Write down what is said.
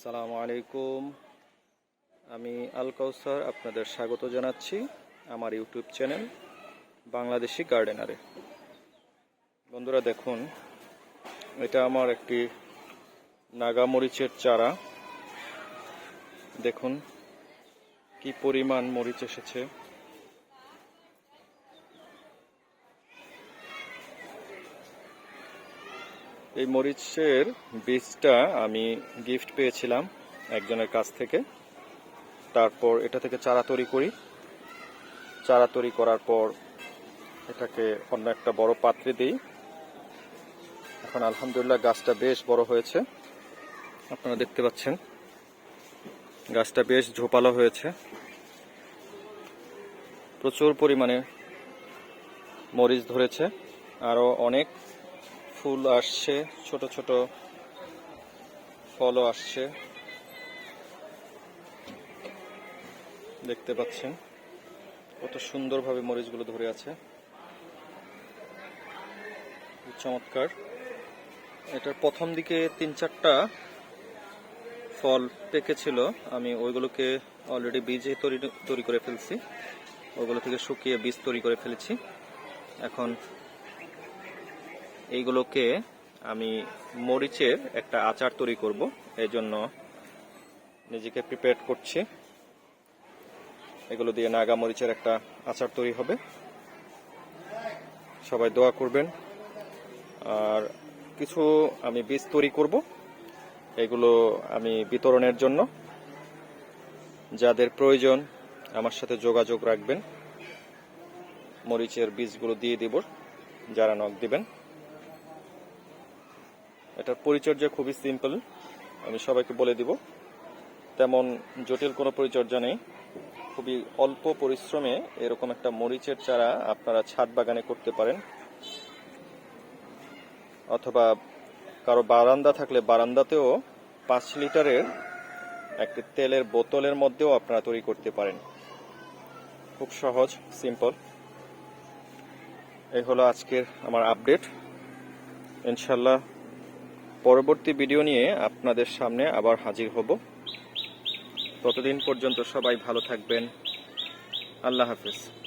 আসসালামু আলাইকুম। আমি আল কৌসার আপনাদের স্বাগত জানাচ্ছি আমার ইউটিউব চ্যানেল বাংলাদেশি গার্ডেনারে। বন্ধুরা দেখুন, এটা আমার একটি নাগা মরিচের চারা। দেখুন, কি পরিমাণ মরিচ এসেছে। এই মরিচের বীজটা আমি গিফট পেয়েছিলাম একজনের কাছ থেকে। তারপর এটা থেকে চারা তৈরি করি। চারা তৈরি করার পর এটাকে অন্য একটা বড় পাত্রে দিই। এখন আলহামদুলিল্লাহ গাছটা বেশ বড় হয়েছে। আপনারা দেখতে পাচ্ছেন, গাছটা বেশ ঝোপালো হয়েছে। প্রচুর পরিমাণে মরিচ ধরেছে। আরও অনেক ফুল আসছে, ছোট ছোট ফলও আসছে। দেখতে পাচ্ছেন কত সুন্দরভাবে মরিচগুলো ধরে আছে। চমৎকার। এটার প্রথম দিকে তিন চারটা ফল পেকেছিল। আমি ওইগুলোকে অলরেডি বীজে তৈরি তৈরি করে ফেলছি। ওগুলো থেকে শুকিয়ে বীজ তৈরি করে ফেলেছি। এখন এইগুলোকে আমি মরিচের একটা আচার তৈরি করব। এই জন্য নিজেকে প্রিপেয়ার করছি। এগুলো দিয়ে নাগা মরিচের একটা আচার তৈরি হবে। সবাই দোয়া করবেন। আর কিছু আমি বীজ তৈরি করব। এগুলো আমি বিতরণের জন্য। যাদের প্রয়োজন, আমার সাথে যোগাযোগ রাখবেন। মরিচের বীজগুলো দিয়ে দিব। যারা নখ দিবেন। এটার পরিচর্যা খুবই সিম্পল আমি সবাইকে বলে দিব, তেমন জটিল কোনো পরিচর্যা নেই। খুবই অল্প পরিশ্রমে এরকম একটা মরিচের চারা আপনারা ছাদ বাগানে করতে পারেন। অথবা কারও বারান্দা থাকলে বারান্দাতেও পাঁচ লিটারের একটি তেলের বোতলের মধ্যেও আপনারা তৈরি করতে পারেন। খুব সহজ সিম্পল এই হলো আজকের আমার আপডেট ইনশাল্লাহ পরবর্তী ভিডিও নিয়ে আপনাদের সামনে আবার হাজির হব। ততদিন পর্যন্ত সবাই ভালো থাকবেন। আল্লাহ হাফিজ।